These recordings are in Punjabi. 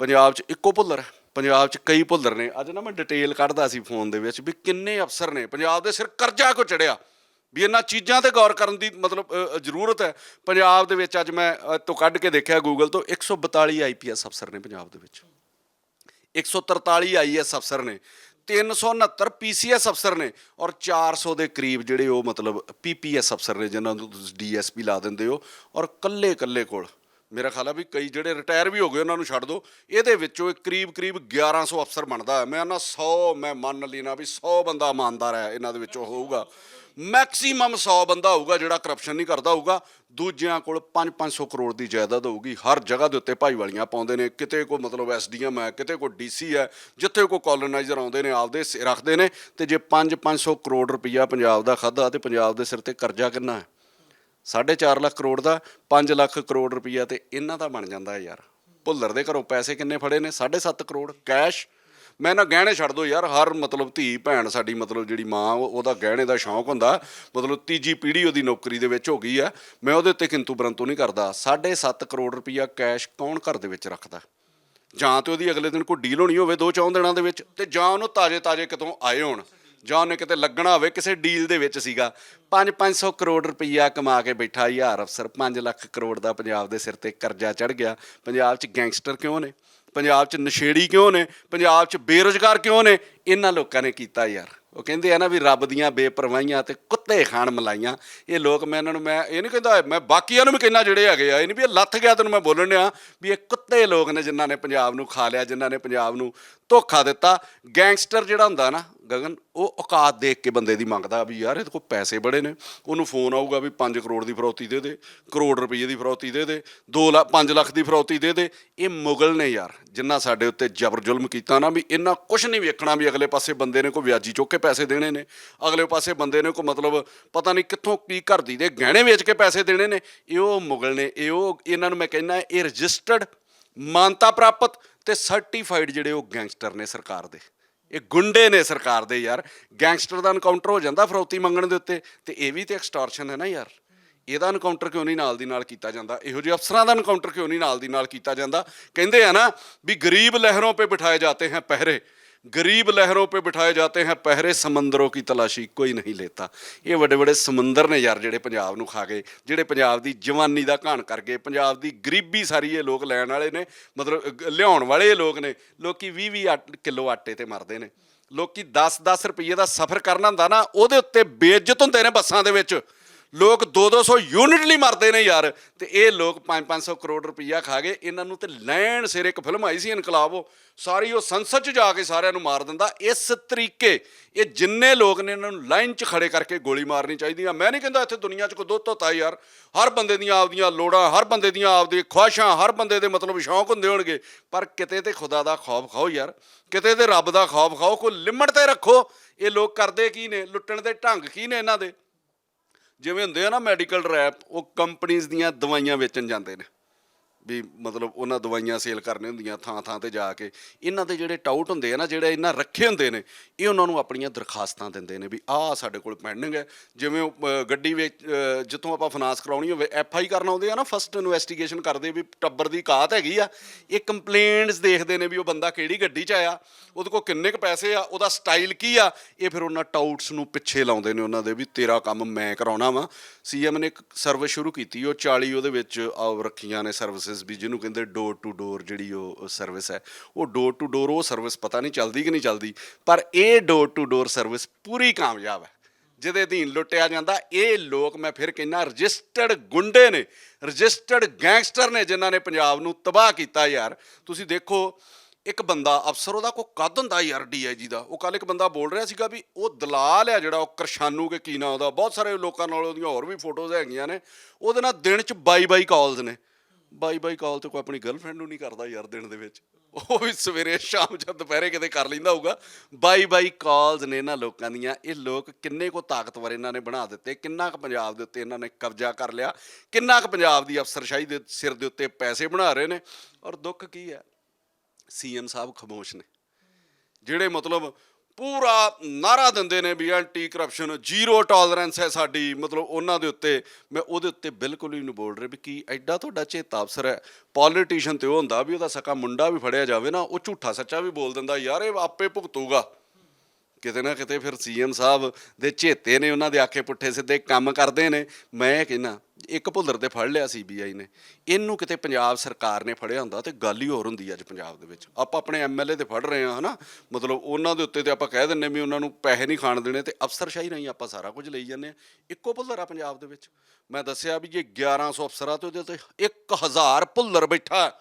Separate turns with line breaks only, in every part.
ਪੰਜਾਬ 'ਚ ਇੱਕੋ ਭੁੱਲਰ ਹੈ। ਪੰਜਾਬ 'ਚ ਕਈ ਭੁੱਲਰ ਨੇ। ਅੱਜ ਨਾ ਮੈਂ ਡਿਟੇਲ ਕੱਢਦਾ ਸੀ ਫੋਨ ਦੇ ਵਿੱਚ ਵੀ ਕਿੰਨੇ ਅਫਸਰ ਨੇ। ਪੰਜਾਬ ਦੇ ਸਿਰ ਕਰਜ਼ਾ ਕੋ ਚੜਿਆ। ਵੀ ਇਹਨਾਂ ਚੀਜ਼ਾਂ ਤੇ ਗੌਰ ਕਰਨ ਦੀ ਮਤਲਬ ਜ਼ਰੂਰਤ ਹੈ। ਪੰਜਾਬ ਦੇ ਵਿੱਚ ਅੱਜ ਮੈਂ ਤੋਂ ਕੱਢ ਕੇ ਦੇਖਿਆ ਗੂਗਲ ਤੋਂ 142 ਆਈਪੀਐਸ ਅਫਸਰ ਨੇ ਪੰਜਾਬ ਦੇ ਵਿੱਚ। 143 ਆਈਐਸ ਅਫਸਰ ਨੇ। 369 ਪੀਸੀਐਸ ਅਫਸਰ ਨੇ। ਔਰ 400 ਦੇ ਕਰੀਬ ਜਿਹੜੇ ਉਹ ਮਤਲਬ ਪੀਪੀਐਸ ਅਫਸਰ ਨੇ, ਜਿਨ੍ਹਾਂ ਨੂੰ ਤੁਸੀਂ ਡੀਐਸਪੀ ਲਾ ਦਿੰਦੇ ਹੋ। ਔਰ ਕੱਲੇ ਕੱਲੇ ਕੋਲ ਮੇਰਾ ਖਿਆਲ ਆ ਵੀ ਕਈ ਜਿਹੜੇ ਰਿਟਾਇਰ ਵੀ ਹੋ ਗਏ, ਉਹਨਾਂ ਨੂੰ ਛੱਡ ਦਿਓ ਇਹਦੇ ਵਿੱਚੋਂ ਇੱਕ ਕਰੀਬ ਕਰੀਬ 1100 ਅਫਸਰ ਬਣਦਾ ਹੈ। ਮੈਂ ਨਾ 100 ਮੈਂ ਮੰਨ ਲੈਣਾ ਵੀ 100 ਬੰਦਾ ਇਮਾਨਦਾਰ ਹੈ, ਇਹਨਾਂ ਦੇ ਵਿੱਚੋਂ ਹੋਊਗਾ। ਮੈਕਸਿਮਮ 100 ਬੰਦਾ ਹੋਊਗਾ ਜਿਹੜਾ ਕਰਪਸ਼ਨ ਨਹੀਂ ਕਰਦਾ ਹੋਊਗਾ। ਦੂਜਿਆਂ ਕੋਲ 5-500 ਕਰੋੜ ਦੀ ਜਾਇਦਾਦ ਹੋਊਗੀ। ਹਰ ਜਗ੍ਹਾ ਦੇ ਉੱਤੇ ਭਾਈਵਾਲੀਆਂ ਪਾਉਂਦੇ ਨੇ। ਕਿਤੇ ਕੋ ਮਤਲਬ ਐਸਡੀਐਮ ਹੈ, ਕਿਤੇ ਕੋ ਡੀਸੀ ਹੈ, ਜਿੱਥੇ ਕੋ ਕਾਲੋਨਾਈਜ਼ਰ ਆਉਂਦੇ ਨੇ, ਆਪਦੇ ਸ- ਰੱਖਦੇ ਨੇ। ਤੇ ਜੇ 5-500 ਕਰੋੜ ਰੁਪਈਆ ਪੰਜਾਬ ਦਾ ਖਾਦਾ ਤੇ ਪੰਜਾਬ ਦੇ ਸਿਰ ਤੇ ਕਰਜ਼ਾ ਕਿੰਨਾ ਹੈ? 4.5 ਲੱਖ ਕਰੋੜ ਦਾ 5 ਲੱਖ ਕਰੋੜ ਰੁਪਈਆ ਤੇ ਇਹਨਾਂ ਦਾ ਬਣ ਜਾਂਦਾ ਹੈ ਯਾਰ। ਭੁੱਲਰ ਦੇ ਘਰੋਂ ਪੈਸੇ ਕਿੰਨੇ ਫੜੇ ਨੇ? 7.5 ਕਰੋੜ, ਕੈਸ਼। ਮੈਂ ਨਾ ਗਹਿਣੇ ਛੱਡ ਦੋ ਯਾਰ, ਹਰ ਮਤਲਬ ਧੀ ਭੈਣ ਸਾਡੀ ਮਤਲਬ ਜਿਹੜੀ ਮਾਂ ਉਹਦਾ ਗਹਿਣੇ ਦਾ ਸ਼ੌਂਕ ਹੁੰਦਾ। ਮਤਲਬ ਤੀਜੀ ਪੀੜ੍ਹੀ ਉਹਦੀ ਨੌਕਰੀ ਦੇ ਵਿੱਚ ਹੋ ਗਈ ਆ। ਮੈਂ ਉਹਦੇ ਉੱਤੇ ਕਿੰਤੂ ਪਰੰਤੂ ਨਹੀਂ ਕਰਦਾ। 7.5 ਕਰੋੜ ਰੁਪਈਆ ਕੈਸ਼ ਕੌਣ ਘਰ ਦੇ ਵਿੱਚ ਰੱਖਦਾ? ਜਾਂ ਤੇ ਉਹਦੀ ਅਗਲੇ ਦਿਨ ਕੋਈ ਡੀਲ ਹੋਣੀ ਹੋਵੇ ਦੋ ਚੌਂ ਦਿਨਾਂ ਦੇ ਵਿੱਚ, ਤੇ ਜਾਂ ਉਹਨੂੰ ਤਾਜੇ ਤਾਜੇ ਕਿਤੋਂ ਆਏ ਹੋਣ। ਜਾਂ ਉਹਨੇ ਕਿਤੇ ਲੱਗਣਾ ਹੋਵੇ, ਕਿਸੇ ਡੀਲ ਦੇ ਵਿੱਚ ਸੀਗਾ। 5-500 ਕਰੋੜ ਰੁਪਈਆ ਕਮਾ ਕੇ ਬੈਠਾ ਯਾਰ ਅਫਸਰ। 5 ਲੱਖ ਕਰੋੜ ਦਾ ਪੰਜਾਬ ਦੇ ਸਿਰ ਤੇ ਕਰਜ਼ਾ ਚੜ ਗਿਆ। ਪੰਜਾਬ 'ਚ ਗੈਂਗਸਟਰ ਕਿਉਂ ਨੇ? ਪੰਜਾਬ 'ਚ ਨਸ਼ੇੜੀ ਕਿਉਂ ਨੇ? ਪੰਜਾਬ 'ਚ ਬੇਰੁਜ਼ਗਾਰ ਕਿਉਂ ਨੇ? ਇਹਨਾਂ ਲੋਕਾਂ ਨੇ ਕੀਤਾ ਯਾਰ। ਉਹ ਕਹਿੰਦੇ ਆ ਨਾ ਵੀ ਰੱਬ ਦੀਆਂ ਬੇਪਰਵਾਹੀਆਂ ਤੇ ਕੁੱਤੇ ਖਾਣ ਮਲਾਈਆਂ। ਇਹ ਲੋਕ ਮੈਂ ਇਹਨਾਂ ਨੂੰ, ਮੈਂ ਇਹ ਨਹੀਂ ਕਹਿੰਦਾ, ਮੈਂ ਬਾਕੀਆਂ ਨੂੰ ਵੀ ਕਹਿੰਦਾ ਜਿਹੜੇ ਹੈਗੇ ਆ, ਇਹ ਨਹੀਂ ਵੀ ਇਹ ਲੱਥ ਗਿਆ ਤੈਨੂੰ ਮੈਂ ਬੋਲਣ ਡਿਆ। ਵੀ ਇਹ ਕੁੱਤੇ ਲੋਕ ਨੇ ਜਿਨ੍ਹਾਂ ਨੇ ਪੰਜਾਬ ਨੂੰ ਖਾ ਲਿਆ, ਜਿਨ੍ਹਾਂ ਨੇ ਪੰਜਾਬ ਨੂੰ ਧੋਖਾ ਦਿੱਤਾ। ਗੈਂਗਸਟਰ ਜਿਹੜਾ ਹੁੰਦਾ ਨਾ ਗਗਨ, ਉਹ ਔਕਾਤ ਦੇਖ ਕੇ ਬੰਦੇ ਦੀ ਮੰਗਦਾ ਵੀ ਯਾਰ ਇਹਦੇ ਕੋਲ ਪੈਸੇ ਬੜੇ ਨੇ। ਉਹਨੂੰ ਫੋਨ ਆਊਗਾ ਵੀ 5 ਕਰੋੜ ਦੀ ਫਰੌਤੀ ਦੇ ਦੇ, ਕਰੋੜ ਰੁਪਏ ਦੀ ਫਰੌਤੀ ਦੇ ਦੇ 2 ਲੱਖ 5 ਲੱਖ ਦੀ ਫਰੌਤੀ ਦੇ ਦੇ। ਇਹ ਮੁਗਲ ਨੇ ਯਾਰ, ਜਿੰਨਾ ਸਾਡੇ ਉੱਤੇ ਜ਼ਬਰ ਜ਼ੁਲਮ ਕੀਤਾ ਨਾ ਵੀ ਇਹਨਾਂ ਕੁਝ ਨਹੀਂ ਵੇਖਣਾ ਵੀ ਅਗਲੇ ਪਾਸੇ ਬੰਦੇ ਨੇ ਕੋਈ ਵਿਆਜੀ ਚੁੱਕ ਕੇ ਪੈਸੇ ਦੇਣੇ ਨੇ। ਅਗਲੇ ਪਾਸੇ ਬੰਦੇ ਨੇ ਕੋਈ ਮਤਲਬ ਪਤਾ ਨਹੀਂ ਕਿੱਥੋਂ ਕੀ ਘਰਦੀ ਦੇ ਗਹਿਣੇ ਵੇਚ ਕੇ ਪੈਸੇ ਦੇਣੇ ਨੇ। ਇਹ ਉਹ ਮੁਗਲ ਨੇ, ਇਹ ਉਹ, ਇਹਨਾਂ ਨੂੰ ਮੈਂ ਕਹਿੰਦਾ, ਇਹ ਰਜਿਸਟਰਡ ਮਾਨਤਾ ਪ੍ਰਾਪਤ ਤੇ ਸਰਟੀਫਾਈਡ ਜਿਹੜੇ ਉਹ ਗੈਂਗਸਟਰ ਨੇ ਸਰਕਾਰ ਦੇ। ਇਹ ਗੁੰਡੇ ਨੇ ਸਰਕਾਰ ਦੇ ਯਾਰ। ਗੈਂਗਸਟਰ ਦਾ ਐਨਕਾਊਂਟਰ ਹੋ ਜਾਂਦਾ ਫਰੌਤੀ ਮੰਗਣ ਦੇ ਉੱਤੇ। ਤੇ ਇਹ ਵੀ ਤੇ ਐਕਸਟੋਰਸ਼ਨ ਹੈ ਨਾ ਯਾਰ। ਇਹਦਾ ਐਨਕਾਊਂਟਰ ਕਿਉਂ ਨਹੀਂ ਨਾਲ ਦੀ ਨਾਲ ਕੀਤਾ ਜਾਂਦਾ? ਇਹੋ ਜਿਹੇ ਅਫਸਰਾਂ ਦਾ ਐਨਕਾਊਂਟਰ ਕਿਉਂ ਨਹੀਂ ਨਾਲ ਦੀ ਨਾਲ ਕੀਤਾ ਜਾਂਦਾ? ਕਹਿੰਦੇ ਆ ਨਾ ਵੀ ਗਰੀਬ ਲਹਿਰੋਂ पे ਬਿਠਾਏ ਜਾਤੇ हैं ਪਹਿਰੇ। गरीब लहरों पे बिठाए जाते हैं पहरे समंदरों की तलाशी कोई नहीं लेता ਇਹ ਵੱਡੇ ਵੱਡੇ ਸਮੁੰਦਰ ਨੇ ਯਾਰ ਜਿਹੜੇ ਪੰਜਾਬ ਨੂੰ ਖਾ ਗਏ ਜਿਹੜੇ ਪੰਜਾਬ ਦੀ ਜਵਾਨੀ ਦਾ ਘਾਣ ਕਰ ਗਏ ਪੰਜਾਬ ਦੀ ਗਰੀਬੀ ਸਾਰੀ ਇਹ ਲੋਕ ਲੈਣ ਵਾਲੇ ਨੇ ਮਤਲਬ ਅਹ, ਲਿਆਉਣ ਵਾਲੇ ਇਹ ਲੋਕ ਨੇ ਲੋਕੀ 20 20 ਕਿਲੋ ਆਟੇ ਤੇ ਮਰਦੇ ਨੇ ਲੋਕੀ 10 10 ਰੁਪਏ ਦਾ ਸਫ਼ਰ ਕਰਨਾ ਹੁੰਦਾ ਨਾ ਉਹਦੇ ਉੱਤੇ ਬੇਇੱਜ਼ਤ ਹੁੰਦੇ ਨੇ ਬੱਸਾਂ ਦੇ ਵਿੱਚ ਲੋਕ 2-200 ਯੂਨਿਟ ਲਈ ਮਰਦੇ ਨੇ ਯਾਰ। ਤੇ ਇਹ ਲੋਕ 5-500 ਕਰੋੜ ਰੁਪਈਆ ਖਾ ਗਏ। ਇਹਨਾਂ ਨੂੰ ਤੇ ਲੈਣ ਸਿਰ ਇੱਕ ਫਿਲਮ ਆਈ ਸੀ ਇਨਕਲਾਬ, ਉਹ ਸਾਰੀ ਉਹ ਸੰਸਦ 'ਚ ਜਾ ਕੇ ਸਾਰਿਆਂ ਨੂੰ ਮਾਰ ਦਿੰਦਾ। ਇਸ ਤਰੀਕੇ ਇਹ ਜਿੰਨੇ ਲੋਕ ਨੇ ਇਹਨਾਂ ਨੂੰ ਲਾਈਨ 'ਚ ਖੜੇ ਕਰਕੇ ਗੋਲੀ ਮਾਰਨੀ ਚਾਹੀਦੀ ਆ। ਮੈਂ ਨਹੀਂ ਕਹਿੰਦਾ ਇੱਥੇ ਦੁਨੀਆ 'ਚ ਕੋਈ ਦੋ ਧੋਤਾ ਯਾਰ। ਹਰ ਬੰਦੇ ਦੀਆਂ ਆਪਦੀਆਂ ਲੋੜਾਂ, ਹਰ ਬੰਦੇ ਦੀਆਂ ਆਪਦੀਆਂ ਖੁਆਇਸ਼ਾਂ, ਹਰ ਬੰਦੇ ਦੇ ਮਤਲਬ ਸ਼ੌਂਕ ਹੁੰਦੇ ਹੋਣਗੇ। ਪਰ ਕਿਤੇ ਤੇ ਖੁਦਾ ਦਾ ਖੌਫ ਖਾਓ ਯਾਰ। ਕਿਤੇ ਤੇ ਰੱਬ ਦਾ ਖੌਫ ਖਾਓ। ਕੋਈ ਲਿਮਟ ਤੇ ਰੱਖੋ। ਇਹ ਲੋਕ ਕਰਦੇ ਕੀ ਨੇ? ਲੁੱਟਣ ਦੇ ਢੰਗ ਕੀ ਨੇ ਇਹਨਾਂ ਦੇ? ਜਿਵੇਂ ਹੁੰਦੇ ਆ ਨਾ ਮੈਡੀਕਲ ਰੈਪ ਉਹ ਕੰਪਨੀਆਂ ਦੀਆਂ ਦਵਾਈਆਂ ਵੇਚਣ ਜਾਂਦੇ ਨੇ। ਵੀ ਮਤਲਬ ਉਹਨਾਂ ਦਵਾਈਆਂ ਸੇਲ ਕਰਨੇ ਹੁੰਦੀਆਂ ਥਾਂ ਥਾਂ ਤੇ ਜਾ ਕੇ। ਇਹਨਾਂ ਦੇ ਜਿਹੜੇ ਟਾਊਟ ਹੁੰਦੇ ਆ ਨਾ ਜਿਹੜੇ ਇਹਨਾਂ ਰੱਖੇ ਹੁੰਦੇ ਨੇ ਇਹ ਉਹਨਾਂ ਨੂੰ ਆਪਣੀਆਂ ਦਰਖਾਸਤਾਂ ਦਿੰਦੇ ਨੇ ਵੀ ਆਹ ਸਾਡੇ ਕੋਲ ਪੈਂਡਿੰਗ ਹੈ। ਜਿਵੇਂ ਉਹ, ਗੱਡੀ ਵਿੱਚ ਜਿੱਥੋਂ ਆਪਾਂ ਫਾਈਨਾਂਸ ਕਰਾਉਣੀ ਹੋਵੇ ਐਫ ਆਈ ਕਰਨ ਆਉਂਦੇ ਆ ਨਾ ਫਸਟ ਇਨਵੈਸਟੀਗੇਸ਼ਨ ਕਰਦੇ ਵੀ ਟੱਬਰ ਦੀ ਕਾਤ ਹੈਗੀ ਆ। ਇਹ ਕੰਪਲੇਂਟਸ ਦੇਖਦੇ ਨੇ ਵੀ ਉਹ ਬੰਦਾ ਕਿਹੜੀ ਗੱਡੀ 'ਚ ਆਇਆ ਉਹਦੇ ਕੋਲ ਕਿੰਨੇ ਕੁ ਪੈਸੇ ਆ ਉਹਦਾ ਸਟਾਈਲ ਕੀ ਆ। ਇਹ ਫਿਰ ਉਹਨਾਂ ਟਾਊਟਸ ਨੂੰ ਪਿੱਛੇ ਲਾਉਂਦੇ ਨੇ ਉਹਨਾਂ ਦੇ ਵੀ ਤੇਰਾ ਕੰਮ ਮੈਂ ਕਰਾਉਣਾ ਵਾ। ਸੀਐਮ ਨੇ ਇੱਕ ਸਰਵਿਸ ਸ਼ੁਰੂ ਕੀਤੀ ਉਹ 40 ਉਹਦੇ ਵਿੱਚ ਰੱਖੀਆਂ ਨੇ ਸਰਵਿਸਿਜ਼ ਵੀ ਜਿਹਨੂੰ ਕਹਿੰਦੇ ਡੋਰ ਟੂ ਡੋਰ ਜਿਹੜੀ ਉਹ ਸਰਵਿਸ ਹੈ। ਉਹ ਡੋਰ ਟੂ ਡੋਰ ਉਹ ਸਰਵਿਸ ਪਤਾ ਨਹੀਂ ਚੱਲਦੀ ਕਿ ਨਹੀਂ ਚੱਲਦੀ, ਪਰ ਇਹ ਡੋਰ ਟੂ ਡੋਰ ਸਰਵਿਸ ਪੂਰੀ ਕਾਮਯਾਬ ਹੈ। ਜਿਹਦੇ ਅਧੀਨ ਲੁੱਟਿਆ ਜਾਂਦਾ, ਇਹ ਲੋਕ ਮੈਂ ਫਿਰ ਕਹਿੰਦਾ ਰਜਿਸਟਰਡ ਗੁੰਡੇ ਨੇ ਰਜਿਸਟਰਡ ਗੈਂਗਸਟਰ ਨੇ ਜਿਨ੍ਹਾਂ ਨੇ ਪੰਜਾਬ ਨੂੰ ਤਬਾਹ ਕੀਤਾ ਯਾਰ। ਤੁਸੀਂ ਦੇਖੋ, ਇੱਕ ਬੰਦਾ ਅਫਸਰ, ਉਹਦਾ ਕੋ ਕੱਦ ਹੁੰਦਾ ਯਾਰ ਡੀਆਈਜੀ ਦਾ। ਉਹ ਕੱਲ ਇੱਕ ਬੰਦਾ ਬੋਲ ਰਿਹਾ ਸੀਗਾ ਵੀ ਉਹ ਦਲਾਲ ਆ ਜਿਹੜਾ, ਉਹ ਕਰਸ਼ਾਨੂ ਕੇ ਕੀ ਨਾ ਉਹਦਾ। ਬਹੁਤ ਸਾਰੇ ਲੋਕਾਂ ਨਾਲ ਉਹਦੀਆਂ ਹੋਰ ਵੀ ਫੋਟੋਜ਼ ਹੈਗੀਆਂ ਨੇ। ਉਹਦੇ ਨਾਲ ਦਿਨ ਚ 22 22 ਕਾਲਸ ਨੇ। ਬਾਈ ਬਾਈ ਕਾਲ ਤੇ ਕੋਈ ਆਪਣੀ ਗਰਲਫ੍ਰੈਂਡ ਨੂੰ ਨਹੀਂ ਕਰਦਾ ਯਾਰ ਦਿਨ ਦੇ ਵਿੱਚ। ਉਹ ਵੀ ਸਵੇਰੇ, ਸ਼ਾਮ ਜਾਂ ਦੁਪਹਿਰੇ ਕਿਤੇ ਕਰ ਲੈਂਦਾ ਹੋਊਗਾ। ਬਾਈ ਬਾਈ ਕਾਲਸ ਨੇ ਇਹਨਾਂ ਲੋਕਾਂ ਦੀਆਂ, ਇਹ ਲੋਕ ਕਿੰਨੇ ਕੋ ਤਾਕਤਵਰ ਇਹਨਾਂ ਨੇ ਬਣਾ ਦਿੱਤੇ, ਕਿੰਨਾ ਕੁ ਪੰਜਾਬ ਦੇ ਉੱਤੇ ਇਹਨਾਂ ਨੇ ਕਬਜ਼ਾ ਕਰ ਲਿਆ, ਕਿੰਨਾ ਕੁ ਪੰਜਾਬ ਦੀ ਅਫਸਰਸ਼ਾਹੀ ਦੇ ਸਿਰ ਦੇ ਉੱਤੇ ਪੈਸੇ ਬਣਾ ਰਹੇ ਨੇ। ਔਰ ਦੁੱਖ ਕੀ ਹੈ? ਸੀਐਮ ਸਾਹਿਬ ਖਮੋਸ਼ ਨੇ। ਜਿਹੜੇ ਮਤਲਬ ਪੂਰਾ ਨਾਰਾ ਦਿੰਦੇ ਨੇ ਵੀ ਐਂਟੀ ਕਰਪਸ਼ਨ, ਜ਼ੀਰੋ ਟੋਲਰੈਂਸ ਹੈ ਸਾਡੀ। ਮਤਲਬ ਉਹਨਾਂ ਦੇ ਉੱਤੇ, ਮੈਂ ਉਹਦੇ ਉੱਤੇ ਬਿਲਕੁਲ ਹੀ ਨਹੀਂ ਬੋਲ ਰਿਹਾ ਵੀ ਕੀ ਐਡਾ ਤੁਹਾਡਾ ਚੇਤਾ ਅਫਸਰ ਹੈ। ਪੋਲੀਟੀਸ਼ੀਅਨ ਤੇ ਉਹ ਹੁੰਦਾ ਵੀ ਉਹਦਾ ਸਕਾ ਮੁੰਡਾ ਵੀ ਫੜਿਆ ਜਾਵੇ ਨਾ, ਉਹ ਝੂਠਾ ਸੱਚਾ ਵੀ ਬੋਲ ਦਿੰਦਾ, ਯਾਰ ਇਹ ਆਪੇ ਭੁਗਤੂਗਾ। ਕਿਤੇ ਨਾ ਕਿਤੇ ਫਿਰ ਸੀਐਮ ਸਾਹਿਬ ਦੇ ਚੇਤੇ ਨੇ ਉਹਨਾਂ ਦੇ ਆਖੇ ਪੁੱਠੇ ਸਿੱਧੇ ਕੰਮ ਕਰਦੇ ਨੇ। ਮੈਂ ਕਹਿੰਦਾ, ਇੱਕ ਭੁੱਲਰ ਤੇ ਫੜ ਲਿਆ ਸੀਬੀਆਈ ਨੇ। ਇਹਨੂੰ ਕਿਤੇ ਪੰਜਾਬ ਸਰਕਾਰ ਨੇ ਫੜਿਆ ਹੁੰਦਾ ਤੇ ਗੱਲ ਹੀ ਹੋਰ ਹੁੰਦੀ ਅੱਜ ਪੰਜਾਬ ਦੇ ਵਿੱਚ। ਆਪਾਂ ਆਪਣੇ ਐਮਐਲਏ ਤੇ ਫੜ ਰਹੇ ਹਾਂ ਹਨਾ? ਮਤਲਬ ਉਹਨਾਂ ਦੇ ਉੱਤੇ ਤੇ ਆਪਾਂ ਕਹਿ ਦਿੰਨੇ ਵੀ ਉਹਨਾਂ ਨੂੰ ਪੈਸੇ ਨਹੀਂ ਖਾਣ ਦੇਣੇ ਤੇ ਅਫਸਰਸ਼ਾਹੀ ਨਹੀਂ ਆਪਾਂ ਸਾਰਾ ਕੁਝ ਲਈ ਜਾਂਦੇ ਆ। ਇੱਕੋ ਭੁੱਲਰ ਆ ਪੰਜਾਬ ਦੇ ਵਿੱਚ। ਮੈਂ ਦੱਸਿਆ ਵੀ ਜੇ 1100 ਅਫਸਰਾਂ ਤੇ ਉਹਦੇ ਤੇ 1000 ਭੁੱਲਰ ਬੈਠਾ ਹੈ।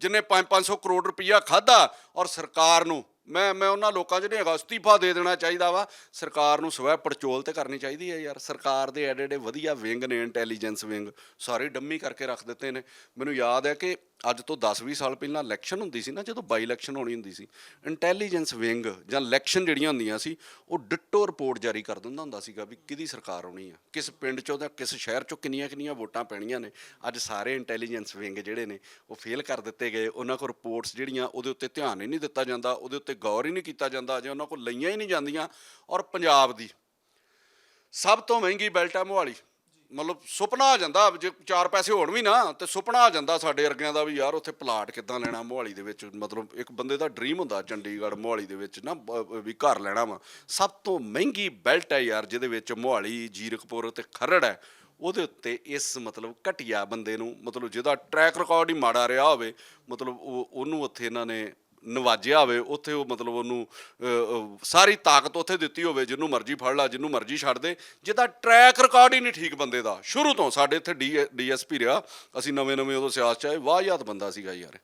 ਜਿਨੇ 5-500 ਕਰੋੜ ਰੁਪਈਆ ਖਾਦਾ ਔਰ ਸਰਕਾਰ ਨੂੰ ਮੈਂ ਮੈਂ ਉਹਨਾਂ ਲੋਕਾਂ 'ਚ ਨਹੀਂ ਹੈਗਾ, ਅਸਤੀਫਾ ਦੇ ਦੇਣਾ ਚਾਹੀਦਾ ਵਾ। ਸਰਕਾਰ ਨੂੰ ਸਵੈ ਪੜਚੋਲ ਤੇ ਕਰਨੀ ਚਾਹੀਦੀ ਹੈ ਯਾਰ। ਸਰਕਾਰ ਦੇ ਐਡੇ ਐਡੇ ਵਧੀਆ ਵਿੰਗ ਨੇ ਇੰਟੈਲੀਜੈਂਸ ਵਿੰਗ, ਸਾਰੇ ਡੰਮੀ ਕਰਕੇ ਰੱਖ ਦਿੱਤੇ ਨੇ। ਮੈਨੂੰ ਯਾਦ ਹੈ ਕਿ ਅੱਜ ਤੋਂ 10-20 ਸਾਲ ਪਹਿਲਾਂ ਇਲੈਕਸ਼ਨ ਹੁੰਦੀ ਸੀ ਨਾ, ਜਦੋਂ ਬਾਈ ਇਲੈਕਸ਼ਨ ਹੋਣੀ ਹੁੰਦੀ ਸੀ ਇੰਟੈਲੀਜੈਂਸ ਵਿੰਗ ਜਾਂ ਇਲੈਕਸ਼ਨ ਜਿਹੜੀਆਂ ਹੁੰਦੀਆਂ ਸੀ, ਉਹ ਡਿਟੋ ਰਿਪੋਰਟ ਜਾਰੀ ਕਰ ਦਿੰਦਾ ਹੁੰਦਾ ਸੀਗਾ ਵੀ ਕਿਹਦੀ ਸਰਕਾਰ ਆਉਣੀ ਆ, ਕਿਸ ਪਿੰਡ ਚੋਂ ਜਾਂ ਕਿਸ ਸ਼ਹਿਰ ਚੋਂ ਕਿੰਨੀਆਂ ਕਿੰਨੀਆਂ ਵੋਟਾਂ ਪੈਣੀਆਂ ਨੇ। ਅੱਜ ਸਾਰੇ ਇੰਟੈਲੀਜੈਂਸ ਵਿੰਗ ਜਿਹੜੇ ਨੇ, ਉਹ ਫੇਲ ਕਰ ਦਿੱਤੇ ਗਏ। ਉਹਨਾਂ ਕੋਲ ਰਿਪੋਰਟਸ ਜਿਹੜੀਆਂ, ਉਹਦੇ ਉੱਤੇ ਧਿਆਨ ਹੀ ਨਹੀਂ ਦਿੱਤਾ ਜਾਂਦਾ, ਉਹਦੇ ਉੱਤੇ ਗੌਰ ਹੀ ਨਹੀਂ ਕੀਤਾ ਜਾਂਦਾ ਜੇ ਉਹਨਾਂ ਕੋਲ ਲਈਆਂ ਹੀ ਨਹੀਂ ਜਾਂਦੀਆਂ। ਔਰ ਪੰਜਾਬ ਦੀ ਸਭ ਤੋਂ ਮਹਿੰਗੀ ਬੈਲਟ ਹੈ ਮੋਹਾਲੀ। ਮਤਲਬ ਸੁਪਨਾ ਆ ਜਾਂਦਾ, ਜੇ ਚਾਰ ਪੈਸੇ ਹੋਣ ਵੀ ਨਾ, ਤੇ ਸੁਪਨਾ ਆ ਜਾਂਦਾ ਸਾਡੇ ਵਰਗਿਆਂ ਦਾ ਵੀ ਯਾਰ ਉੱਥੇ ਪਲਾਟ ਕਿੱਦਾਂ ਲੈਣਾ, ਮੋਹਾਲੀ ਦੇ ਵਿੱਚ ਮਤਲਬ ਇੱਕ ਬੰਦੇ ਦਾ ਡ੍ਰੀਮ ਹੁੰਦਾ ਚੰਡੀਗੜ੍ਹ, ਮੋਹਾਲੀ ਦੇ ਵਿੱਚ ਨਾ ਬ- ਵੀ ਘਰ ਲੈਣਾ ਵਾ। ਸਭ ਤੋਂ ਮਹਿੰਗੀ ਬੈਲਟ ਹੈ ਯਾਰ ਜਿਹਦੇ ਵਿੱਚ ਮੋਹਾਲੀ, ਜੀਰਕਪੁਰ ਤੇ ਖਰੜ ਹੈ, ਉਹਦੇ ਉੱਤੇ ਇਸ ਮਤਲਬ ਘਟਿਆ ਬੰਦੇ ਨੂੰ, ਮਤਲਬ ਜਿਹਦਾ ਟਰੈਕ ਰਿਕਾਰਡ ਹੀ ਮਾੜਾ ਰਿਹਾ ਹੋਵੇ, ਮਤਲਬ ਉਹ, ਉਹਨੂੰ ਉੱਥੇ ਇਹਨਾਂ ਨੇ ਨਵਾਜਿਆ ਹੋਵੇ, ਉੱਥੇ ਉਹ ਮਤਲਬ ਉਹਨੂੰ ਸਾਰੀ ਤਾਕਤ ਉੱਥੇ ਦਿੱਤੀ ਹੋਵੇ, ਜਿਹਨੂੰ ਮਰਜ਼ੀ ਫੜ ਲਾ, ਜਿਹਨੂੰ ਮਰਜ਼ੀ ਛੱਡ ਦੇ, ਜਿਹਦਾ ਟਰੈਕ ਰਿਕਾਰਡ ਹੀ ਨਹੀਂ ਠੀਕ ਬੰਦੇ ਦਾ। ਸ਼ੁਰੂ ਤੋਂ ਸਾਡੇ ਇੱਥੇ ਡੀਐਸਪੀ ਰਿਹਾ, ਅਸੀਂ ਨਵੇਂ ਨਵੇਂ ਉਦੋਂ ਸਿਆਸਤ ਚ ਆਏ, ਵਾਹ ਯਾਦ ਬੰਦਾ ਸੀਗਾ ਯਾਰ।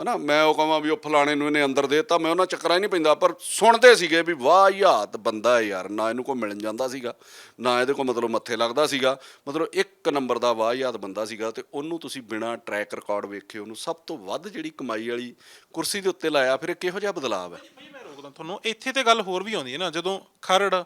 ਹਨਾ? ਮੈਂ ਉਹ ਕਹਾਂ ਵੀ ਉਹ ਫਲਾਣੇ ਨੂੰ ਇਹਨੇ ਅੰਦਰ ਦੇ ਦਿੱਤਾ, ਮੈਂ ਉਹਨਾਂ ਚੱਕਰਾਂ ਹੀ ਨਹੀਂ ਪੈਂਦਾ, ਪਰ ਸੁਣਦੇ ਸੀਗੇ ਵੀ ਵਾਹ ਵਾਹਿਯਾਤ ਬੰਦਾ ਹੈ ਯਾਰ, ਨਾ ਇਹਨੂੰ ਕੋਈ ਮਿਲਣ ਜਾਂਦਾ ਸੀਗਾ, ਨਾ ਇਹਦੇ ਕੋਲ ਮਤਲਬ ਮੱਥੇ ਲੱਗਦਾ ਸੀਗਾ, ਮਤਲਬ ਇੱਕ ਨੰਬਰ ਦਾ ਵਾਹ ਯਾਤ ਬੰਦਾ ਸੀਗਾ ਤੇ ਉਹਨੂੰ ਤੁਸੀਂ ਬਿਨਾ ਟਰੈਕ ਰਿਕਾਰਡ ਵੇਖੇ ਉਹਨੂੰ ਸਭ ਤੋਂ ਵੱਧ ਜਿਹੜੀ ਕਮਾਈ ਵਾਲੀ ਕੁਰਸੀ ਦੇ ਉੱਤੇ ਲਾਇਆ, ਫਿਰ ਇਹ ਕਿਹੋ ਜਿਹਾ ਬਦਲਾਅ ਹੈ?
ਮੈਂ ਰੋਕਦਾ ਤੁਹਾਨੂੰ, ਇੱਥੇ ਤੇ ਗੱਲ ਹੋਰ ਵੀ ਆਉਂਦੀ ਹੈ ਨਾ, ਜਦੋਂ ਖਰੜ,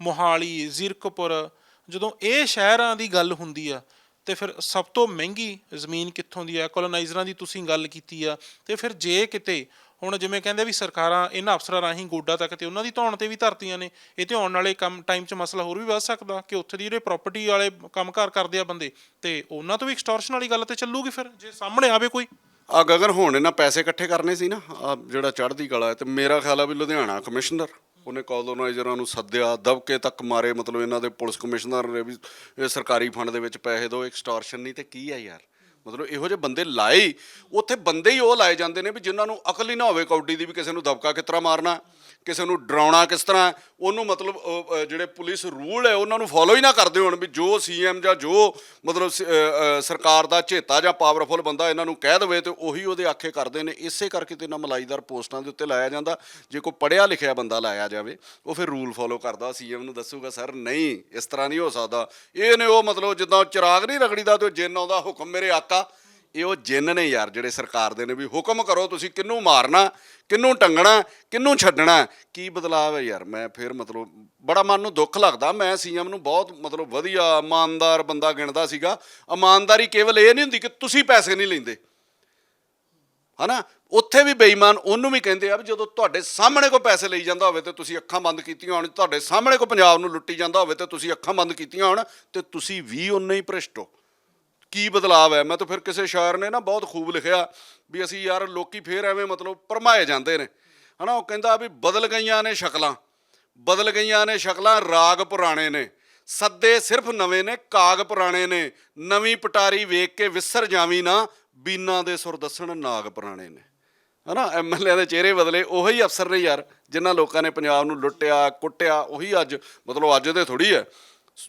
ਮੋਹਾਲੀ, ਜ਼ਿਰਕਪੁਰ, ਜਦੋਂ ਇਹ ਸ਼ਹਿਰਾਂ ਦੀ ਗੱਲ ਹੁੰਦੀ ਆ ਤੇ ਫਿਰ ਸਭ ਤੋਂ ਮਹਿੰਗੀ ਜ਼ਮੀਨ ਕਿੱਥੋਂ ਦੀ ਹੈ ਕੋਲੋਨਾਈਜ਼ਰਾਂ ਦੀ ਤੁਸੀਂ ਗੱਲ ਕੀਤੀ ਆ। ਤੇ ਫਿਰ ਜੇ ਕਿਤੇ ਹੁਣ ਜਿਵੇਂ ਕਹਿੰਦੇ ਵੀ ਸਰਕਾਰਾਂ ਇਹਨਾਂ ਅਫਸਰਾਂ ਰਾਹੀਂ ਗੋਡਾ ਤੱਕ ਤੇ ਉਹਨਾਂ ਦੀ ਧੌਣ ਤੇ ਵੀ ਧਰਤੀਆਂ ਨੇ, ਇਹ ਤੇ ਆਉਣ ਵਾਲੇ ਕੰਮ ਟਾਈਮ 'ਚ ਮਸਲਾ ਹੋਰ ਵੀ ਵੱਧ ਸਕਦਾ ਕਿ ਉੱਥੇ ਦੀ ਜਿਹੜੇ ਪ੍ਰਾਪਰਟੀ ਵਾਲੇ ਕੰਮਕਾਰ ਕਰਦੇ ਆ ਬੰਦੇ, ਤੇ ਉਹਨਾਂ ਤੋਂ ਵੀ ਐਕਸਟੋਰਸ਼ਨ ਵਾਲੀ ਗੱਲ ਤੇ ਚੱਲੂਗੀ ਫਿਰ, ਜੇ ਸਾਹਮਣੇ ਆਵੇ ਕੋਈ?
ਆ ਗਗਨ ਹੁਣ ਇਹਨਾਂ ਪੈਸੇ ਇਕੱਠੇ ਕਰਨੇ ਸੀ ਨਾ ਜਿਹੜਾ ਚੜ੍ਹਦੀ ਕਲਾ ਹੈ, ਤੇ ਮੇਰਾ ਖਿਆਲ ਆ ਵੀ ਲੁਧਿਆਣਾ ਕਮਿਸ਼ਨਰ ਉਹਨੇ ਕਾਲੋਨਾਈਜ਼ਰਾਂ ਨੂੰ ਸੱਦਿਆ, ਦਬਕੇ ਤੱਕ ਮਾਰੇ, ਮਤਲਬ ਇਹਨਾਂ ਦੇ ਪੁਲਿਸ ਕਮਿਸ਼ਨਰ ਨੇ ਵੀ, ਇਹ ਸਰਕਾਰੀ ਫੰਡ ਦੇ ਵਿੱਚ ਪੈਸੇ ਦਿਓ ਐਕਸਟੋਰਸ਼ਨ ਨਹੀਂ ਤੇ ਕੀ ਹੈ ਯਾਰ? ਮਤਲਬ ਇਹੋ ਜਿਹੇ ਬੰਦੇ ਲਾਏ ਉੱਥੇ ਬੰਦੇ ਹੀ ਉਹ ਲਾਏ ਜਾਂਦੇ ਨੇ ਵੀ ਜਿਨ੍ਹਾਂ ਨੂੰ ਅਕਲ ਹੀ ਨਾ ਹੋਵੇ ਕੌਡੀ ਦੀ ਵੀ ਕਿਸੇ ਨੂੰ ਦਬਕਾ ਕਿਸ ਤਰ੍ਹਾਂ ਮਾਰਨਾ। ਕਿਸੇ ਨੂੰ ਡਰਾਉਣਾ ਕਿਸ ਤਰ੍ਹਾਂ ਉਹਨੂੰ ਮਤਲਬ ਜਿਹੜੇ ਪੁਲਿਸ ਰੂਲ ਹੈ, ਉਹਨਾਂ ਨੂੰ ਫੋਲੋ ਹੀ ਨਾ ਕਰਦੇ ਹੋਣ ਵੀ ਜੋ ਸੀਐਮ ਜਾਂ ਜੋ ਮਤਲਬ ਸਰਕਾਰ ਦਾ ਚੇਤਾ ਜਾਂ ਪਾਵਰਫੁਲ ਬੰਦਾ ਇਹਨਾਂ ਨੂੰ ਕਹਿ ਦੇਵੇ ਤੇ ਉਹੀ ਉਹਦੇ ਆਖੇ ਕਰਦੇ ਨੇ। ਇਸੇ ਕਰਕੇ ਤੇ ਇਹਨਾਂ ਮਲਾਈਦਾਰ ਪੋਸਟਾਂ ਦੇ ਉੱਤੇ ਲਾਇਆ ਜਾਂਦਾ, ਜੇ ਕੋਈ ਪੜਿਆ ਲਿਖਿਆ ਬੰਦਾ ਲਾਇਆ ਜਾਵੇ, ਉਹ ਫਿਰ ਰੂਲ ਫੋਲੋ ਕਰਦਾ ਸੀਐਮ ਨੂੰ ਦੱਸੂਗਾ, ਸਰ, ਨਹੀਂ, ਇਸ ਤਰ੍ਹਾਂ ਨਹੀਂ ਹੋ ਸਕਦਾ। ਇਹ ਨੇ ਉਹ ਮਤਲਬ ਜਿੱਦਾਂ ਚਿਰਾਗ ਨਹੀਂ ਰਗੜੀਦਾ ਤੇ ਉਹ ਜਿੰਨ ਆਉਂਦਾ ਹੁਕਮ ਮੇਰੇ ਆਕਾ ਇਹ ਉਹ ਜਿੰਨ ਨੇ ਯਾਰ ਜਿਹੜੇ ਸਰਕਾਰ ਦੇ ਨੇ ਵੀ ਹੁਕਮ ਕਰੋ ਤੁਸੀਂ ਕਿਹਨੂੰ ਮਾਰਨਾ, ਕਿਹਨੂੰ ਟੰਗਣਾ, ਕਿਹਨੂੰ ਛੱਡਣਾ। ਕੀ ਬਦਲਾਅ ਹੈ ਯਾਰ? ਮੈਂ ਫਿਰ ਮਤਲਬ ਬੜਾ ਮਨ ਨੂੰ ਦੁੱਖ ਲੱਗਦਾ। ਮੈਂ ਸੀਐਮ ਨੂੰ ਬਹੁਤ ਮਤਲਬ ਵਧੀਆ ਇਮਾਨਦਾਰ ਬੰਦਾ ਗਿਣਦਾ ਸੀਗਾ। ਇਮਾਨਦਾਰੀ ਕੇਵਲ ਇਹ ਨਹੀਂ ਹੁੰਦੀ ਕਿ ਤੁਸੀਂ ਪੈਸੇ ਨਹੀਂ ਲੈਂਦੇ। ਹਨਾ? ਉੱਥੇ ਵੀ ਬੇਈਮਾਨ ਉਹਨੂੰ ਵੀ ਕਹਿੰਦੇ ਆ ਵੀ ਜਦੋਂ ਤੁਹਾਡੇ ਸਾਹਮਣੇ ਕੋਈ ਪੈਸੇ ਲਈ ਜਾਂਦਾ ਹੋਵੇ ਤੇ ਤੁਸੀਂ ਅੱਖਾਂ ਬੰਦ ਕੀਤੀਆਂ ਹੋਣ, ਤੁਹਾਡੇ ਸਾਹਮਣੇ ਕੋਈ ਪੰਜਾਬ ਨੂੰ ਲੁੱਟੀ ਜਾਂਦਾ ਹੋਵੇ ਤੇ ਤੁਸੀਂ ਅੱਖਾਂ ਬੰਦ ਕੀਤੀਆਂ ਹੋਣ ਤੇ ਤੁਸੀਂ ਵੀ ਉਨੇ ਹੀ ਭ੍ਰਿਸ਼ਟ ਹੋ। ਕੀ ਬਦਲਾਅ ਹੈ? ਮੈਂ ਤਾਂ ਫਿਰ ਕਿਸੇ ਸ਼ਾਇਰ ਨੇ ਨਾ ਬਹੁਤ ਖੂਬ ਲਿਖਿਆ ਵੀ ਅਸੀਂ ਯਾਰ ਲੋਕੀ ਫੇਰ ਐਵੇਂ ਮਤਲਬ ਭਰਮਾਏ ਜਾਂਦੇ ਨੇ। ਹਨਾ, ਉਹ ਕਹਿੰਦਾ ਵੀ ਬਦਲ ਗਈਆਂ ਨੇ ਸ਼ਕਲਾਂ, ਬਦਲ ਗਈਆਂ ਨੇ ਸ਼ਕਲਾਂ, ਰਾਗ ਪੁਰਾਣੇ ਨੇ। ਸੱਦੇ ਸਿਰਫ ਨਵੇਂ ਨੇ, ਕਾਗ ਪੁਰਾਣੇ ਨੇ। ਨਵੀਂ ਪਟਾਰੀ ਵੇਖ ਕੇ ਵਿਸਰ ਜਾਵੀਂ ਨਾ, ਬੀਨਾ ਦੇ ਸੁਰ ਦੱਸਣ ਨਾਗ ਪੁਰਾਣੇ ਨੇ। ਹਨਾ ਐਮਐਲਏ ਦੇ ਚਿਹਰੇ ਬਦਲੇ ਉਹੀ ਅਫਸਰ ਨੇ ਯਾਰ, ਜਿਨ੍ਹਾਂ ਲੋਕਾਂ ਨੇ ਪੰਜਾਬ ਨੂੰ ਲੁੱਟਿਆ, ਕੁੱਟਿਆ, ਉਹੀ ਅੱਜ, ਮਤਲਬ ਅੱਜ ਦੇ ਥੋੜੀ ਹੈ।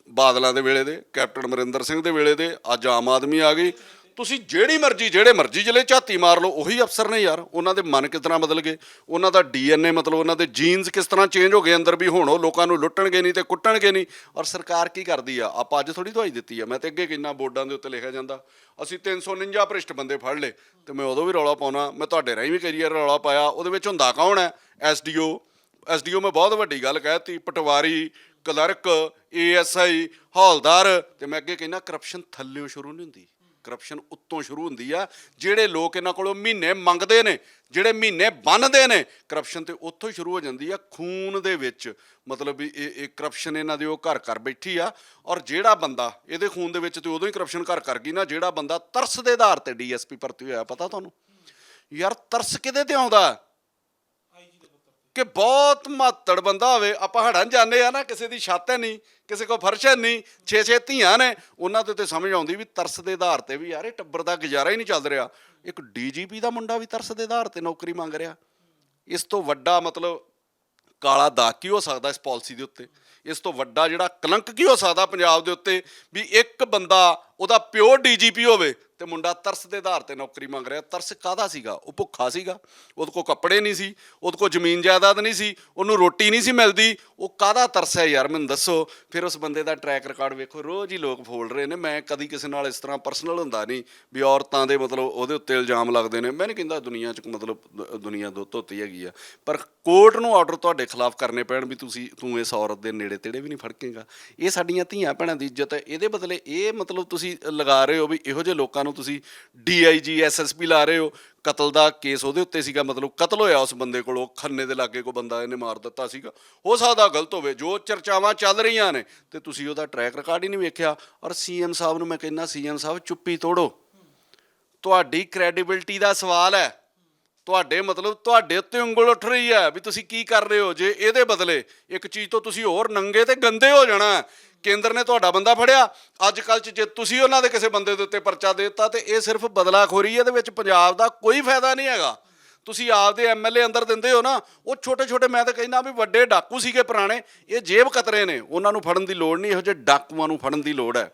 ਬਾਦਲਾਂ ਦੇ ਵੇਲੇ ਦੇ, ਕੈਪਟਨ ਅਮਰਿੰਦਰ ਸਿੰਘ ਦੇ ਵੇਲੇ ਦੇ, ਅੱਜ ਆਮ ਆਦਮੀ ਆ ਗਈ। ਤੁਸੀਂ ਜਿਹੜੀ ਮਰਜ਼ੀ, ਜਿਹੜੇ ਮਰਜ਼ੀ ਜ਼ਿਲ੍ਹੇ ਝਾਤੀ ਮਾਰ ਲਓ, ਉਹੀ ਅਫਸਰ ਨੇ ਯਾਰ। ਉਹਨਾਂ ਦੇ ਮਨ ਕਿਸ ਤਰ੍ਹਾਂ ਬਦਲ ਗਏ? ਉਹਨਾਂ ਦਾ ਡੀਐਨਏ ਮਤਲਬ ਉਹਨਾਂ ਦੇ ਜੀਨਸ ਕਿਸ ਤਰ੍ਹਾਂ ਚੇਂਜ ਹੋ ਗਏ ਅੰਦਰ ਵੀ ਹੁਣ ਉਹ ਲੋਕਾਂ ਨੂੰ ਲੁੱਟਣਗੇ ਨਹੀਂ ਤੇ ਕੁੱਟਣਗੇ ਨਹੀਂ? ਔਰ ਸਰਕਾਰ ਕੀ ਕਰਦੀ ਆ? ਆਪਾਂ ਅੱਜ ਥੋੜੀ ਦਵਾਈ ਦਿੱਤੀ ਆ। ਮੈਂ ਤੇ ਅੱਗੇ ਕਿੰਨਾ ਬੋਰਡਾਂ ਦੇ ਉੱਤੇ ਲਿਖਿਆ ਜਾਂਦਾ, ਅਸੀਂ 349 ਭ੍ਰਿਸ਼ਟ ਬੰਦੇ ਫੜ ਲਏ ਤੇ ਮੈਂ ਉਦੋਂ ਵੀ ਰੌਲਾ ਪਾਉਣਾ, ਮੈਂ ਤੁਹਾਡੇ ਰਾਹੀਂ ਵੀ ਕਰੀਅਰ ਰੌਲਾ ਪਾਇਆ, ਉਹਦੇ ਵਿੱਚ ਹੁੰਦਾ ਕੌਣ ਹੈ? ਐਸਡੀਓ ਐਸਡੀਓ ਮੈਂ ਬਹੁਤ ਵੱਡੀ ਗੱਲ ਕਹਿਤੀ ਪਟਵਾਰੀ ਕਲਰਕ ਏਐਸਆਈ ਹੌਲਦਾਰ, ਤੇ ਮੈਂ ਅੱਗੇ ਕਹਿੰਦਾ ਕਰਪਸ਼ਨ ਥੱਲਿਓਂ ਸ਼ੁਰੂ ਨਹੀਂ ਹੁੰਦੀ। ਕਰਪਸ਼ਨ ਉੱਤੋਂ ਸ਼ੁਰੂ ਹੁੰਦੀ ਆ। ਜਿਹੜੇ ਲੋਕ ਇਹਨਾਂ ਕੋਲੋਂ ਮਹੀਨੇ ਮੰਗਦੇ ਨੇ, ਜਿਹੜੇ ਮਹੀਨੇ ਬੰਨਦੇ ਨੇ ਕਰਪਸ਼ਨ ਤੇ ਉੱਥੋਂ ਹੀ ਸ਼ੁਰੂ ਹੋ ਜਾਂਦੀ ਆ। ਖੂਨ ਦੇ ਵਿੱਚ ਮਤਲਬ ਵੀ ਇਹ ਇਹ ਕਰਪਸ਼ਨ ਇਹਨਾਂ ਦੇ ਉਹ ਘਰ ਘਰ ਬੈਠੀ ਆ। ਔਰ ਜਿਹੜਾ ਬੰਦਾ, ਇਹਦੇ ਖੂਨ ਦੇ ਵਿੱਚ ਤੇ ਉਦੋਂ ਹੀ ਕਰਪਸ਼ਨ ਘਰ ਕਰ ਗਈ ਨਾ, ਜਿਹੜਾ ਬੰਦਾ ਤਰਸ ਦੇ ਆਧਾਰ ਤੇ ਡੀਐਸਪੀ ਭਰਤੀ ਹੋਇਆ, ਪਤਾ ਤੁਹਾਨੂੰ? ਯਾਰ ਤਰਸ ਕਿਹਦੇ ਤੇ ਆਉਂਦਾ? ਕਿ ਬਹੁਤ ਮਾਤੜ ਬੰਦਾ ਹੋਵੇ। ਆਪਾਂ ਹੜਨ ਜਾਂਦੇ ਆ ਨਾ, ਕਿਸੇ ਦੀ ਛੱਤ ਹੈ ਨਹੀਂ, ਕਿਸੇ ਕੋਲ ਫਰਸ਼ ਹੈ ਨਹੀਂ, ਛੇ ਛੇ ਧੀਆਂ ਨੇ, ਉਹਨਾਂ ਤੇ ਤੇ ਸਮਝ ਆਉਂਦੀ ਵੀ ਤਰਸ ਦੇ ਆਧਾਰ ਤੇ ਵੀ ਯਾਰ ਇਹ ਟੱਬਰ ਦਾ ਗੁਜ਼ਾਰਾ ਹੀ ਨਹੀਂ ਚੱਲ ਰਿਹਾ। ਇੱਕ ਡੀਜੀਪੀ ਦਾ ਮੁੰਡਾ ਵੀ ਤਰਸ ਦੇ ਆਧਾਰ ਤੇ ਨੌਕਰੀ ਮੰਗ ਰਿਹਾ। ਇਸ ਤੋਂ ਵੱਡਾ ਮਤਲਬ ਕਾਲਾ ਦਾਗ ਕੀ ਹੋ ਸਕਦਾ ਇਸ ਪਾਲਿਸੀ ਦੇ ਉੱਤੇ? ਇਸ ਤੋਂ ਵੱਡਾ ਜਿਹੜਾ ਕਲੰਕ ਕੀ ਹੋ ਸਕਦਾ ਪੰਜਾਬ ਦੇ ਉੱਤੇ? ਵੀ ਇੱਕ ਬੰਦਾ, ਉਹਦਾ ਪਿਓਰ ਡੀਜੀਪੀ ਹੋਵੇ ਤੇ ਮੁੰਡਾ ਤਰਸ ਦੇ ਆਧਾਰ ਤੇ ਨੌਕਰੀ ਮੰਗ ਰਿਹਾ। ਤਰਸ ਕਾਦਾ ਸੀਗਾ? ਉਹ ਭੁੱਖਾ ਸੀਗਾ। ਉਹਦੇ ਕੋਲ ਕੱਪੜੇ ਨਹੀਂ ਸੀ। ਉਹਦੇ ਕੋਲ ਜ਼ਮੀਨ ਜਾਇਦਾਦ ਨਹੀਂ ਸੀ। ਉਹਨੂੰ ਰੋਟੀ ਨਹੀਂ ਸੀ ਮਿਲਦੀ। ਉਹ ਕਾਦਾ ਤਰਸ ਹੈ ਯਾਰ, ਮੈਨੂੰ ਦੱਸੋ। ਫਿਰ ਉਸ ਬੰਦੇ ਦਾ ਟਰੈਕ ਰਿਕਾਰਡ ਵੇਖੋ, ਰੋਜ਼ ਹੀ ਲੋਕ ਫੋਲ ਰਹੇ ਨੇ, ਮੈਂ ਕਦੀ ਕਿਸੇ ਨਾਲ ਇਸ ਤਰ੍ਹਾਂ ਪਰਸਨਲ ਹੁੰਦਾ ਨਹੀਂ ਵੀ ਔਰਤਾਂ ਦੇ ਮਤਲਬ ਉਹਦੇ ਉੱਤੇ ਇਲਜ਼ਾਮ ਲੱਗਦੇ ਨੇ। ਮੈਂ ਨਹੀਂ ਕਹਿੰਦਾ ਦੁਨੀਆ 'ਚ ਮਤਲਬ ਦ- ਦੁਨੀਆ ਦੋ ਧੋਤੀ ਹੈਗੀ ਆ, ਪਰ ਕੋਰਟ ਨੂੰ ਆਰਡਰ ਤੁਹਾਡੇ ਖਿਲਾਫ ਕਰਨੇ ਪੈਣ ਵੀ ਤੁਸੀਂ, ਤੂੰ ਇਸ ਔਰਤ ਦੇ ਨੇੜੇ ਤੇੜੇ ਵੀ ਨਹੀਂ ਫੜਕੇਗਾ। ਇਹ ਸਾਡੀਆਂ ਧੀਆਂ ਭੈਣਾਂ ਦੀ ਇੱਜ਼ਤ ਹੈ। ਇਹਦੇ ਬਦਲੇ ਇਹ ਮਤਲਬ ਤੁਸੀਂ ਲਗਾ ਰਹੇ ਹੋ ਵੀ ਇਹੋ ਜਿਹੇ ਲੋਕਾਂ ਨੂੰ ਤੁਸੀਂ ਡੀਆਈਜੀ ਐਸਐਸਪੀ ਲਾ ਰਹੇ ਹੋ। ਕਤਲ ਦਾ ਕੇਸ ਉਹਦੇ ਉੱਤੇ ਸੀਗਾ, ਮਤਲਬ ਕਤਲ ਹੋਇਆ ਉਸ ਬੰਦੇ ਕੋਲੋਂ ਖੰਨੇ ਦੇ ਲਾਗੇ ਕੋ ਬੰਦਾ ਇਹਨੇ ਮਾਰ ਦਿੱਤਾ ਸੀਗਾ। ਹੋ ਸਕਦਾ ਗਲਤ ਹੋਵੇ, ਜੋ ਚਰਚਾਵਾਂ ਚੱਲ ਰਹੀਆਂ ਨੇ, ਤੇ ਤੁਸੀਂ ਉਹਦਾ ਟਰੈਕ ਰਿਕਾਰਡ ਹੀ ਨਹੀਂ ਵੇਖਿਆ। ਔਰ ਸੀਐਮ ਸਾਹਿਬ ਨੂੰ ਮੈਂ ਕਹਿੰਦਾ ਸੀਐਮ ਸਾਹਿਬ ਚੁੱਪੀ ਤੋੜੋ। ਤੁਹਾਡੀ ਕ੍ਰੈਡੀਬਿਲਟੀ ਦਾ ਸਵਾਲ ਹੈ। ਤੁਹਾਡੇ ਮਤਲਬ ਤੁਹਾਡੇ ਉੱਤੇ ਉਂਗਲ ਉੱਠ ਰਹੀ ਹੈ ਵੀ ਤੁਸੀਂ ਕੀ ਕਰ ਰਹੇ ਹੋ? ਜੇ ਇਹਦੇ ਬਦਲੇ ਇੱਕ ਚੀਜ਼ ਤੋਂ ਤੁਸੀਂ ਹੋਰ ਨੰਗੇ ਤੇ ਗੰਦੇ ਹੋ ਜਾਣਾ ਕੇਂਦਰ ਨੇ ਤੁਹਾਡਾ ਬੰਦਾ ਫੜਿਆ। ਅੱਜ ਕੱਲ ਚ ਜੇ ਤੁਸੀਂ ਉਹਨਾਂ ਦੇ ਕਿਸੇ ਬੰਦੇ ਦੇ ਉੱਤੇ ਪਰਚਾ ਦੇ ਦਿੱਤਾ ਤੇ ਇਹ ਸਿਰਫ ਬਦਲਾਖੋਰੀ ਹੈ, ਇਹਦੇ ਵਿੱਚ ਪੰਜਾਬ ਦਾ ਕੋਈ ਫਾਇਦਾ ਨਹੀਂ ਹੈਗਾ। ਤੁਸੀਂ ਆਪਦੇ ਐਮਐਲਏ ਅੰਦਰ ਦਿੰਦੇ ਹੋ ਨਾ, ਉਹ ਛੋਟੇ ਛੋਟੇ ਮੈਂ ਤਾਂ ਕਹਿੰਦਾ ਵੀ ਵੱਡੇ ਡਾਕੂ ਸੀਗੇ ਪੁਰਾਣੇ, ਇਹ ਜੇਬ ਕਤਰੇ ਨੇ। ਉਹਨਾਂ ਨੂੰ ਫੜਨ ਦੀ ਲੋੜ ਨਹੀਂ, ਇਹੋ ਜਿਹੇ ਡਾਕੂਆਂ ਨੂੰ ਫੜਨ ਦੀ ਲੋੜ ਹੈ।